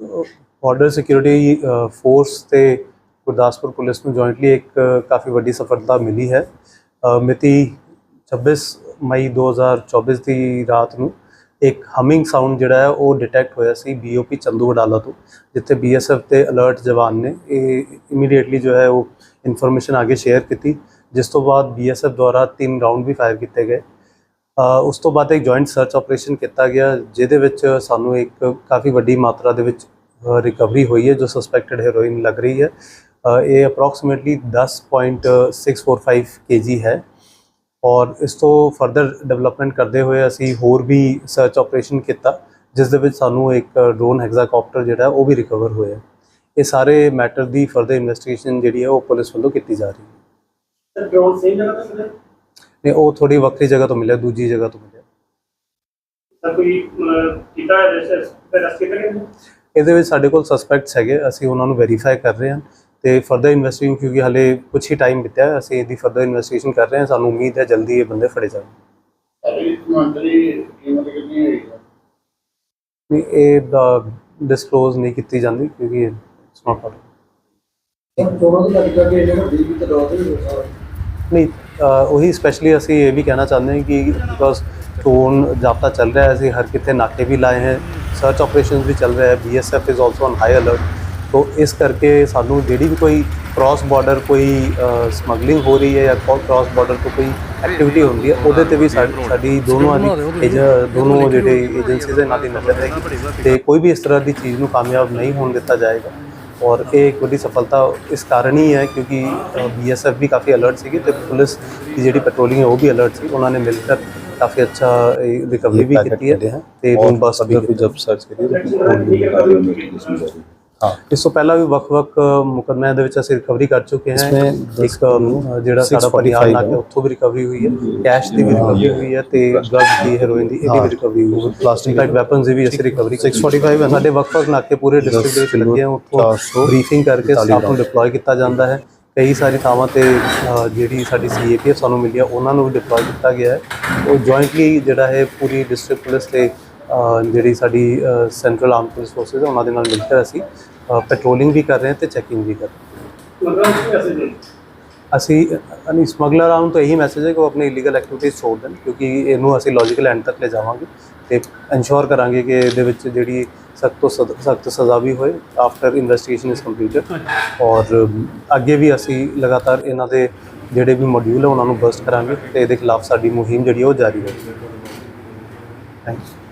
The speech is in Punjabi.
ਬਾਰਡਰ ਸਿਕਿਉਰਿਟੀ ਫੋਰਸ ਤੇ ਗੁਰਦਾਸਪੁਰ ਪੁਲਿਸ ਨੂੰ ਜੁਆਇੰਟਲੀ ਇੱਕ ਕਾਫੀ ਵੱਡੀ ਸਫਲਤਾ ਮਿਲੀ ਹੈ। ਮਿਤੀ 26 ਮਈ 2024 ਦੀ ਰਾਤ ਨੂੰ ਇੱਕ ਹਮਿੰਗ ਸਾਊਂਡ ਜਿਹੜਾ ਹੈ, ਉਹ ਡਿਟੈਕਟ ਹੋਇਆ ਸੀ ਬੀਓਪੀ ਚੰਦੂ ਵਡਾਲਾ ਤੋਂ, ਜਿੱਥੇ ਬੀਐਸਐਫ ਤੇ ਅਲਰਟ ਜਵਾਨ ਨੇ, ਇਹ ਇਮੀਡੀਏਟਲੀ ਜੋ ਹੈ, ਉਹ ਇਨਫੋਰਮੇਸ਼ਨ ਅੱਗੇ ਸ਼ੇਅਰ ਕੀਤੀ, ਜਿਸ ਤੋਂ ਬਾਅਦ ਬੀਐਸਐਫ ਦੁਆਰਾ ਤਿੰਨ ਰਾਉਂਡ ਵੀ ਫਾਇਰ ਕੀਤੇ ਗਏ। ਉਸ ਤੋਂ ਬਾਅਦ ਇੱਕ ਜੁਆਇੰਟ ਸਰਚ ਆਪਰੇਸ਼ਨ ਕੀਤਾ ਗਿਆ, ਜਿਹਦੇ ਵਿੱਚ ਸਾਨੂੰ ਇੱਕ ਕਾਫੀ ਵੱਡੀ ਮਾਤਰਾ ਦੇ ਵਿੱਚ ਰਿਕਵਰੀ ਹੋਈ ਹੈ, ਜੋ ਸਸਪੈਕਟਡ ਹੈਰੋਇਨ ਲੱਗ ਰਹੀ ਹੈ। ਇਹ ਅਪਰੋਕਸੀਮੇਟਲੀ 10.645 kg ਹੈ। ਔਰ ਇਸ ਤੋਂ ਫਰਦਰ ਡਿਵੈਲਪਮੈਂਟ ਕਰਦੇ ਹੋਏ ਅਸੀਂ ਹੋਰ ਵੀ ਸਰਚ ਆਪਰੇਸ਼ਨ ਕੀਤਾ, ਜਿਸ ਦੇ ਵਿੱਚ ਸਾਨੂੰ ਇੱਕ ਡਰੋਨ ਹੈਗਜ਼ਾਕਾਪਟਰ ਜਿਹੜਾ ਉਹ ਵੀ ਰਿਕਵਰ ਹੋਇਆ ਇਹ ਸਾਰੇ ਮੈਟਰ ਦੀ ਫਰਦਰ ਇਨਵੈਸਟੀਗੇਸ਼ਨ ਜਿਹੜੀ ਹੈ, ਉਹ ਪੁਲਿਸ ਵੱਲੋਂ ਕੀਤੀ ਜਾ ਰਹੀ ਹੈ। ਡਰੋਨ ਸਹੀ ਜਗ੍ਹਾ ਤੇ ਨੇ ਉਹ ਥੋੜੀ ਵੱਖਰੀ ਜਗ੍ਹਾ ਤੋਂ ਮਿਲਿਆ ਦੂਜੀ ਜਗ੍ਹਾ ਤੋਂ ਮਿਲਿਆ। ਸਰ ਕੋਈ ਕੀਤਾ ਕੀਤਾ ਗਿਆ ਇਹਦੇ ਵਿੱਚ ਸਾਡੇ ਕੋਲ ਸਸਪੈਕਟਸ ਹੈਗੇ ਅਸੀਂ ਉਹਨਾਂ ਨੂੰ ਵੈਰੀਫਾਈ ਕਰ ਰਹੇ ਹਾਂ ਤੇ ਫਰਦਰ ਇਨਵੈਸਟੀਗੇਸ਼ਨ ਕਿਉਂਕਿ ਹਲੇ ਕੁਝ ਹੀ ਟਾਈਮ ਬਿਤਿਆ ਹੈ, ਅਸੀਂ ਇਹਦੀ ਫਰਦਰ ਇਨਵੈਸਟੀਗੇਸ਼ਨ ਕਰ ਰਹੇ ਹਾਂ ਸਾਨੂੰ ਉਮੀਦ ਹੈ ਜਲਦੀ ਇਹ ਬੰਦੇ ਫੜੇ ਜਾਣਗੇ ਨਹੀਂ ਇਹ ਡਿਸਕਲੋਜ਼ ਨਹੀਂ ਕੀਤੀ ਜਾਂਦੀ ਕਿਉਂਕਿ ਇਟਸ ਨਾਟ ਪਾਰਟ ਨਹੀਂ ਉਹੀ ਸਪੈਸ਼ਲੀ ਅਸੀਂ ਇਹ ਵੀ ਕਹਿਣਾ ਚਾਹੁੰਦੇ ਹਾਂ ਕਿ ਬਿਕੋਜ਼ ਚੋਣ ਜਾਬਤਾ ਚੱਲ ਰਿਹਾ ਹੈ, ਅਸੀਂ ਹਰ ਕਿਤੇ ਨਾਕੇ ਵੀ ਲਾਏ ਹੈ ਸਰਚ ਆਪਰੇਸ਼ਨਸ ਵੀ ਚੱਲ ਰਿਹਾ ਹੈ BSF is also on high alert ਤੋਂ ਇਸ ਕਰਕੇ ਸਾਨੂੰ ਜਿਹੜੀ ਵੀ ਕੋਈ ਕ੍ਰਾਸ ਬਾਰਡਰ ਕੋਈ ਸਮਗਲਿੰਗ ਹੋ ਰਹੀ ਹੈ ਜਾਂ ਕ੍ਰਾਸ ਬਾਰਡਰ ਤੋਂ ਕੋਈ ਐਕਟੀਵਿਟੀ ਹੁੰਦੀ ਹੈ, ਉਹਦੇ ਤੇ ਵੀ ਸਾਡੀ ਦੋਨੋਂ ਦੀ ਦੋਨੋਂ ਜਿਹੜੇ ਏਜੰਸੀਜ਼ ਦੇ ਨਾਲ ਹੀ ਨਜ਼ਰ ਹੈਗੀ ਤੇ ਕੋਈ ਵੀ ਇਸ ਤਰ੍ਹਾਂ ਦੀ ਚੀਜ਼ ਨੂੰ ਕਾਮਯਾਬ ਨਹੀਂ ਹੋਣ ਦਿੱਤਾ ਜਾਏਗਾ। ਔਰ ਇਹ ਇੱਕ ਵੱਡੀ ਸਫਲਤਾ ਇਸ ਕਾਰਨ ਹੀ ਹੈ ਕਿਉਂਕਿ ਬੀਐਸਐਫ ਵੀ ਕਾਫੀ ਅਲਰਟ ਸੀਗੀ ਤੇ ਪੁਲਿਸ ਦੀ ਜਿਹੜੀ ਪੈਟਰੋਲਿੰਗ ਹੈ ਉਹ ਵੀ ਅਲਰਟ ਸੀ ਉਹਨਾਂ ਨੇ ਮਿਲ ਕੇ ਕਾਫੀ ਅੱਛਾ ਰਿਕਵਰੀ ਵੀ ਕੀਤੀ ਹੈ ਤੇ ਬੰਬਸ ਵੀ ਜਬ ਸਰਚ ਕਰੀ ਇਸ ਤੋਂ ਪਹਿਲਾਂ ਵੀ ਵੱਖ-ਵੱਖ ਮੁਕਦਮਿਆਂ ਦੇ ਵਿੱਚ ਅਸੀਂ ਰਿਕਵਰੀ ਕਰ ਚੁੱਕੇ ਹਾਂ। ਇੱਕ ਜਿਹੜਾ ਸਾਡਾ ਪਰਿਹਾਰ ਨਾਲ ਉੱਥੋਂ ਵੀ ਰਿਕਵਰੀ ਹੋਈ ਹੈ। ਕੈਸ਼ ਦੀ ਵੀ ਰਿਕਵਰੀ ਹੋਈ ਹੈ ਤੇ ਡਰੱਗ ਦੀ ਹੈਰੋਇਨ ਦੀ ਇਹਦੀ ਵੀ ਰਿਕਵਰੀ ਹੋਈ ਹੈ। ਪਲਾਸਟਿਕ ਟਾਈਪ ਵੈਪਨਸ ਦੀ ਵੀ ਅਸੀਂ ਰਿਕਵਰੀ 645 ਹੈ। ਸਾਡੇ ਵੱਖ-ਵੱਖ ਨਾਕੇ ਪੂਰੇ ਡਿਸਟ੍ਰਿਕਟ ਦੇ ਵਿੱਚ ਲੱਗੇ ਆ। ਉੱਥੋਂ ਬਰੀਫਿੰਗ ਕਰਕੇ ਸਟਾਫ ਨੂੰ ਡਿਪਲੋਏ ਕੀਤਾ ਜਾਂਦਾ ਹੈ। ਕਈ ਸਾਰੀ ਥਾਵਾਂ ਤੇ ਜਿਹੜੀ ਸਾਡੀ ਸੀਏਪੀ ਸਾਨੂੰ ਮਿਲੀ ਉਹਨਾਂ ਨੂੰ ਵੀ ਡਿਪਲੋਏ ਕੀਤਾ ਗਿਆ ਹੈ। ਉਹ ਜੁਆਇੰਟਲੀ ਜਿਹੜਾ ਹੈ ਪੂਰੀ ਡਿਸਟ੍ਰਿਕਟ ਪੁਲਿਸ ਤੇ ਜਿਹੜੀ ਸਾਡੀ ਸੈਂਟਰਲ ਆਰਮ ਪੁਲਿਸ ਫੋਰਸਸ ਹੈ, ਉਹਨਾਂ ਦੇ ਨਾਲ ਮਿਲ ਕੇ ਅਸੀਂ ਪੈਟਰੋਲਿੰਗ ਵੀ ਕਰ ਰਹੇ ਹਾਂ ਤੇ ਚੈਕਿੰਗ ਵੀ ਕਰ ਰਹੇ ਹਾਂ। ਅਸੀਂ ਅਨੀ ਸਮਗਲਰਾਂ ਨੂੰ ਤਾਂ ਇਹੀ ਮੈਸੇਜ ਹੈ ਕਿ ਉਹ ਆਪਣੀ ਇਲੀਗਲ ਐਕਟੀਵਿਟੀਜ਼ ਛੋੜ ਦੇਣ, ਕਿਉਂਕਿ ਇਹਨੂੰ ਅਸੀਂ ਲੌਜੀਕਲ ਐਂਡ ਤੱਕ ਲੈ ਜਾਵਾਂਗੇ ਤੇ ਇਨਸ਼ੋਰ ਕਰਾਂਗੇ ਕਿ ਇਹਦੇ ਵਿੱਚ ਜਿਹੜੀ ਸਖਤ ਤੋਂ ਸਖਤ ਸਜ਼ਾ ਵੀ ਹੋਏ ਆਫਟਰ ਇਨਵੈਸਟੀਗੇਸ਼ਨ ਇਜ਼ ਕੰਪਲੀਟਡ ਔਰ ਅੱਗੇ ਵੀ ਅਸੀਂ ਲਗਾਤਾਰ ਇਹਨਾਂ ਦੇ ਜਿਹੜੇ ਵੀ ਮੋਡਿਊਲ ਹੈ, ਉਹਨਾਂ ਨੂੰ ਬਸਟ ਕਰਾਂਗੇ ਤੇ ਇਹਦੇ ਖਿਲਾਫ ਸਾਡੀ ਮੁਹਿੰਮ ਜਿਹੜੀ ਉਹ ਜਾਰੀ ਰਹੇਗੀ। Thank you